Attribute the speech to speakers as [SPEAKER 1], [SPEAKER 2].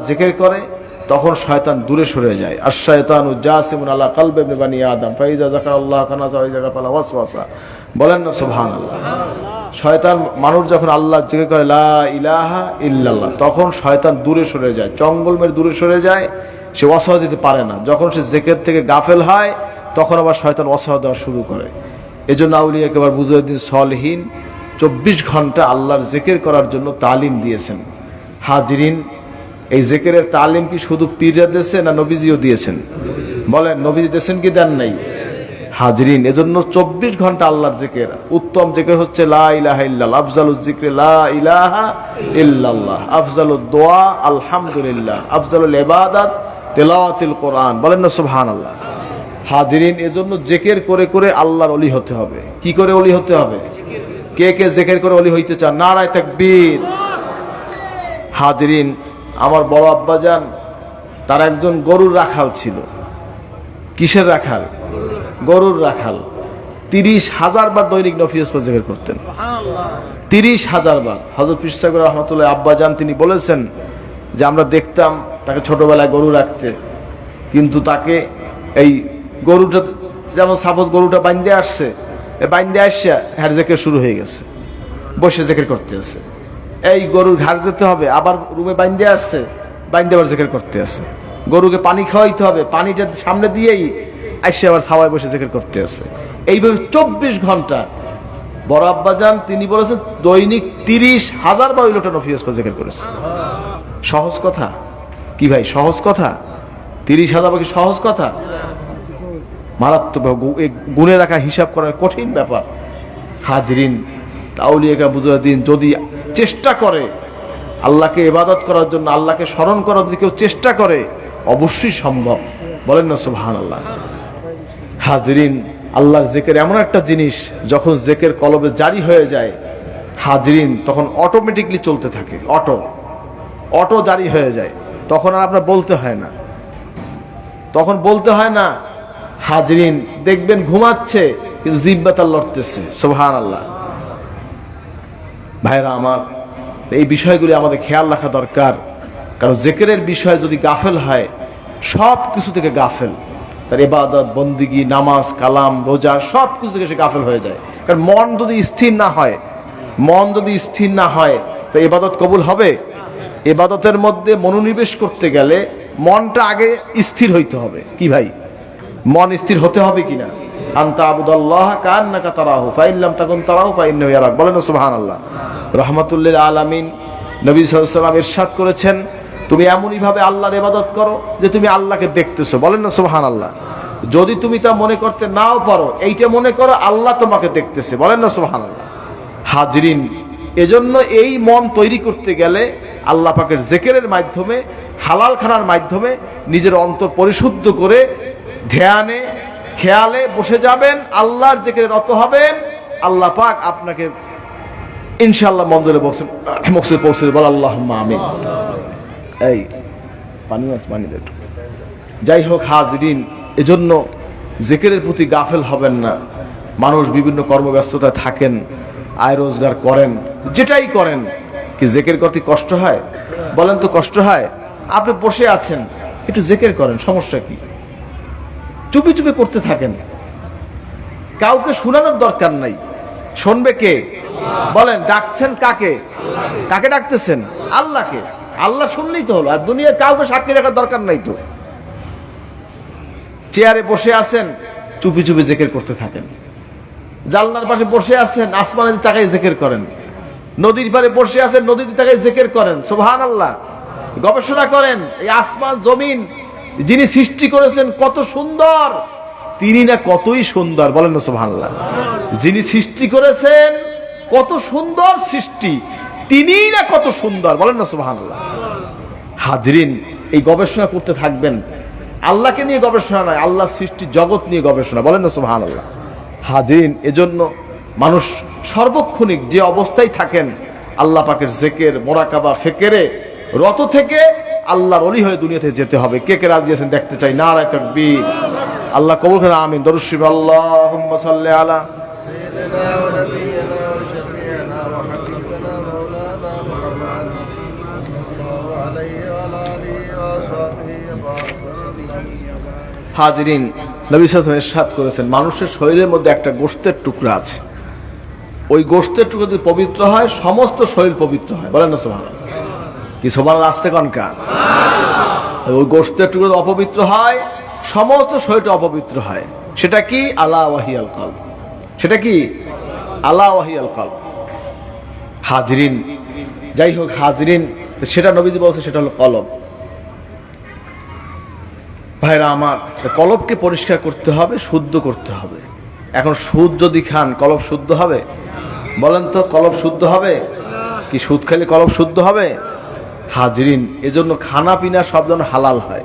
[SPEAKER 1] জিকির করে, তখন শয়তান দূরে সরে যায়। আর শয়তান জাসিমুন আল্লাহ কালবে বানি আদম, ফাইজা জাকার আল্লাহ ওই জায়গা পালা ওয়াসওয়াসা। বলেন না, সুবহানাল্লাহ। শয়তান, মানুষ যখন আল্লাহ জিকির করে, লা ইলাহা ইল্লাল্লাহ, তখন শয়তান দূরে সরে যায়। জঙ্গল মেরে দূরে সরে যায়, সে অসহ দিতে পারে না। যখন সে জেকের থেকে গাফেল হয়, তখন আবার শয়তান অসহ দেওয়া শুরু করে। এজন্য আউলিয়া একেবারে বুঝুদ্দিন সলহীন চব্বিশ ঘণ্টা আল্লাহর জেকের করার জন্য তালিম দিয়েছেন। হাজরিন এই জেকেরের তালিম কি শুধু পীররা দিয়েছে না নবীজিও দিয়েছেন? বলেন, নবীজি দিয়েছেন কি দেন নাই? হাজরিন, এজন্য চব্বিশ ঘণ্টা আল্লাহর জেকের। উত্তম জেকের হচ্ছে লা জিকরে লা ইলাহা দোয়া আফজালুল কোরআন। বলেন না হাজরিন, এজন্য জেকের করে করে আল্লাহর অলি হতে হবে। কি করে অলি হতে হবে? কে কে জেকের করে অলি হইতে চান? নারায় তাকবীর। হাজরিন আমার বড় আব্বাজান তার একজন গরুর রাখাল ছিল। কিসের রাখাল? গরুর রাখাল। তিরিশ হাজার বার দৈনিক নফিয়াস জেকের করতেন। তিরিশ হাজার বার। হজরত পিসাগর রহমতুল্লাহ আব্বাজান তিনি বলেছেন যে আমরা দেখতাম তাকে ছোটবেলায় গরু রাখতে। কিন্তু তাকে এই গরুটা যেমন সাপোজ গরুটা বাইন্দে আসছে বাইন্দে আসছে হ্যার জেকের শুরু হয়ে গেছে। বসে জেকের করতে আছে। এই গরুর ঘাস যেতে হবে, আবার রুমে বাইন্দে আসছে, বাইন্দে আবার জেকের করতে আছে গরুকে পানি খাওয়াইতে হবে, পানিটা সামনে দিয়েই আসছে আবার ছাওয়ায় বসে জেকের করতে আছে এইভাবে চব্বিশ ঘণ্টা, বড় আব্বাজান তিনি বলেছেন, দৈনিক তিরিশ হাজার বা ওই লোটা নফিয়াস জেকের করেছে। সহজ কথা? কি ভাই, সহজ কথা? তিরিশ হাজার বা কি সহজ কথা? মারাত্মক গুণে রাখা হিসাব করার কঠিন ব্যাপার। হাজরিন তাউলিয়াকা বুঝাদিন যদি চেষ্টা করে আল্লাহকে ইবাদত করার জন্য, আল্লাহকে স্মরণ করার যদি কেউ চেষ্টা করে, অবশ্যই সম্ভব। বলেন না সুবহান আল্লাহ হাজরিন, আল্লাহর জেকের এমন একটা জিনিস, যখন জেকের কলবে জারি হয়ে যায়, হাজরিন, তখন অটোমেটিকলি চলতে থাকে অটো অটো জারি হয়ে যায়। তখন আর আপনার বলতে হয় না। তখন বলতে হয় না, হাজরিন, দেখবেন ঘুমাচ্ছে, কিন্তু জিব্বা তার লড়তেছে সোহান আল্লাহ ভাইরা আমার এই বিষয়গুলি আমাদের খেয়াল রাখা দরকার। কারণ জেকেরের বিষয় যদি গাফেল হয়, সব কিছু থেকে গাফেল। তার এবাদত বন্দিগি, নামাজ, কালাম, রোজা, সব কিছু থেকে সে গাফেল হয়ে যায়। কারণ মন যদি স্থির না হয়, মন যদি স্থির না হয়, তো এবাদত কবুল হবে? এবাদতের মধ্যে মনোনিবেশ করতে গেলে মনটা আগে স্থির হইতে হবে। কি ভাই? মন স্থির হতে হবে কিনা? আন্তা আবুদাল্লাহ কান্নাকা তারাহু ফাইল্লাম তখন তারাহু ফাইন্নাহু ইয়ারাক। বলেন সুবহানাল্লাহ। রহমাতুল্লিল আলামিন নবী সাল্লাল্লাহু আলাইহি করেছেন, তুমি এমনই ভাবে আল্লাহর ইবাদত করো যে তুমি আল্লাহকে দেখতেছো। বলেন না, সুবহানাল্লাহ। যদি তুমি তা মনে করতে নাও পারো, এইটা মনে করো আল্লাহ তোমাকে দেখতেছে। বলেন না, সুবহানাল্লাহ। হাজরিন, এজন্য এই মন তৈরি করতে গেলে আল্লাহ পাকের জেকেরের মাধ্যমে হালাল খানার মাধ্যমে নিজের অন্তর পরিশুদ্ধ করে ধ্যানে খেয়ালে বসে যাবেন, আল্লাহর জেকেরে রত হবেন, আল্লাহ পাক আপনাকে ইনশাল্লাহ মঞ্জুরে মকসুদ পৌঁছে বল আল্লাহ আমি এই, পানি আছে, পানি একটু। যাই হোক, হাজরিন, এজন্য জেকেরের প্রতি গাফেল হবেন না। মানুষ বিভিন্ন কর্মব্যস্ততায় থাকেন, আয় রোজগার করেন, যেটাই করেন, কি জেকের করতে কষ্ট হয়? বলেন তো কষ্ট হয়? আপনি বসে আছেন, একটু জেকের করেন, সমস্যা কি? চুপি চুপি করতে থাকেন। কাউকে শোনানোর দরকার নাই। শুনবে কে? বলেন, ডাকছেন কাকে? কাকে ডাকতেছেন? আল্লাহকে। আল্লাহ শুনলেই তো হলো, আর দুনিয়ার কাউকে সাক্ষী রাখার দরকার নাই তো। চেয়ারে বসে আছেন, চুপি চুপি জেকের করতে থাকেন। জানলার পাশে বসে আছেন, আসমানের তাকায় জেকের করেন। নদীর পারে বসে আছেন, নদীর তাকায় জেকের করেন। সোহান আল্লাহ গবেষণা করেন, এই আসমান, জমিন যিনি সৃষ্টি করেছেন কত সুন্দর, তিনি না কতই সুন্দর, বলেন সোহান যিনি সৃষ্টি করেছেন কত সুন্দর সৃষ্টি তিনি না কত সুন্দর, বলেন না সোহান হাজরিন, এই গবেষণা করতে থাকবেন। আল্লাহকে নিয়ে গবেষণা নয়, আল্লাহ সৃষ্টি জগৎ নিয়ে গবেষণা, বলেন না সুবহান আল্লাহ হাজরিন, এজন্য মানুষ সর্বক্ষণিক যে অবস্থায় থাকেন, আল্লাহ পাকের জেকের, মোরাকাবা, ফেকেরে, রত থেকে আল্লাহর অলি হয়ে দুনিয়াতে যেতে হবে। কে কে রাজি আছেন দেখতে চাই? না রায় তকবি আল্লাহ কবুল করে আমিন। দরুশিব আল্লাহ আলা হাজরিন নবী সাসম এরশাদ করেছেন মানুষের শরীরের মধ্যে একটা গোষ্ঠের টুকরা আছে। ওই গোষ্ঠের টুকরা যদি পবিত্র হয় সমস্ত শরীর পবিত্র হয়। বলেন না সোহান কি সোমান আসতে কনকা ওই গোশতের টুকরো অপবিত্র হয়, সমস্ত শরীরটা অপবিত্র হয়। সেটা কি? আল্লাহ ওয়াহিয়াল কল সেটা কি? আল্লাহ ওয়াহিয়াল কল হাজরিন, যাই হোক, হাজরিন সেটা নবীজি বলছে, সেটা হলো কলব। ভাইরা আমার কলবকে পরিষ্কার করতে হবে, শুদ্ধ করতে হবে। এখন সুদ যদি খান, কলব শুদ্ধ হবে? বলেন তো, কলব শুদ্ধ হবে? কি সুদ খেলে কলব শুদ্ধ হবে? হাজরিন এজন্য খানা পিনা সব যেন হালাল হয়।